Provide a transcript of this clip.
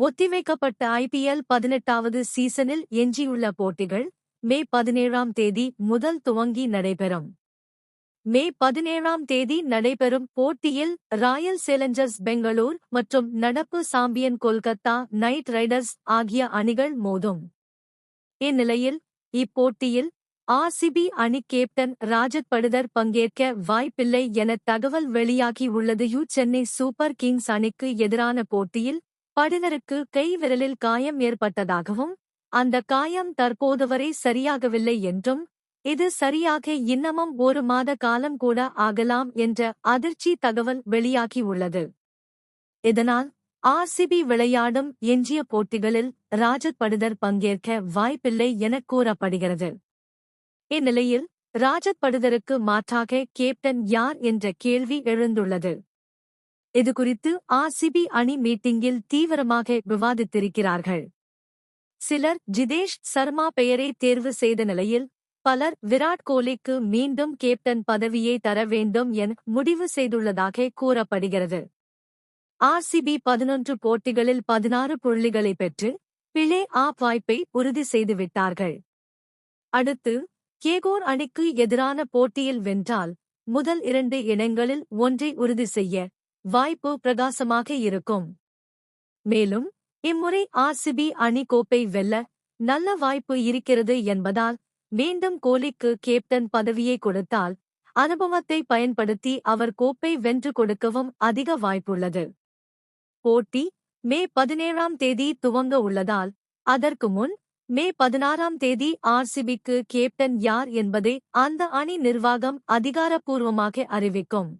ஒத்திவைக்கப்பட்ட ஐபிஎல் பதினெட்டாவது சீசனில் எஞ்சியுள்ள போட்டிகள் மே பதினேழாம் தேதி முதல் துவங்கி நடைபெறும். மே பதினேழாம் தேதி நடைபெறும் போட்டியில் ராயல் சேலஞ்சர்ஸ் பெங்களூர் மற்றும் நடப்பு சாம்பியன் கொல்கத்தா நைட் ரைடர்ஸ் ஆகிய அணிகள் மோதும். இந்நிலையில் இப்போட்டியில் ஆர்சிபி அணி கேப்டன் ராஜத் படுதர் பங்கேற்க வாய்ப்பில்லை என தகவல் வெளியாகி உள்ளது. யு சென்னை சூப்பர் கிங்ஸ் அணிக்கு எதிரான போட்டியில் படுதருக்கு கை விரலில் காயம் ஏற்பட்டதாகவும் அந்த காயம் தற்போது வரை சரியாகவில்லை என்றும் இது சரியாக இன்னமும் ஒரு மாத காலம் கூட ஆகலாம் என்ற அதிர்ச்சி தகவல் வெளியாகியுள்ளது இதனால் ஆர்சிபி விளையாடும் எஞ்சிய போட்டிகளில் ராஜத் படுதர் பங்கேற்க வாய்ப்பில்லை என கூறப்படுகிறது. இந்நிலையில் ராஜத் படுதருக்கு மாற்றாக கேப்டன் யார் என்ற கேள்வி எழுந்துள்ளது. இதுகுறித்து ஆர்சிபி அணி மீட்டிங்கில் தீவிரமாக விவாதித்திருக்கிறார்கள். சிலர் ஜிதேஷ் சர்மா பெயரை தேர்வு செய்த நிலையில் பலர் விராட் கோலிக்கு மீண்டும் கேப்டன் பதவியை தர வேண்டும் என முடிவு செய்துள்ளதாக கூறப்படுகிறது. ஆர்சிபி பதினொன்று போட்டிகளில் பதினாறு புள்ளிகளை பெற்று பிளே ஆப் வாய்ப்பை உறுதி செய்துவிட்டார்கள் அடுத்து கேகோர் அணிக்கு எதிரான போட்டியில் வென்றால் முதல் இரண்டு இடங்களில் ஒன்றை உறுதி செய்ய வாய்ப்பு பிரகாசமாக இருக்கும். மேலும் இம்முறை ஆர்சிபி அணி கோப்பை வெல்ல நல்ல வாய்ப்பு இருக்கிறது என்பதால் மீண்டும் கோலிக்கு கேப்டன் பதவியை கொடுத்தால் அனுபவத்தை பயன்படுத்தி அவர் கோப்பை வென்று கொடுக்கவும் அதிக வாய்ப்புள்ளது. போட்டி மே பதினேழாம் தேதி துவங்க உள்ளதால் அதற்கு முன் மே பதினாறாம் தேதி ஆர்சிபிக்கு கேப்டன் யார் என்பதை அந்த அணி நிர்வாகம் அதிகாரப்பூர்வமாக அறிவிக்கும்.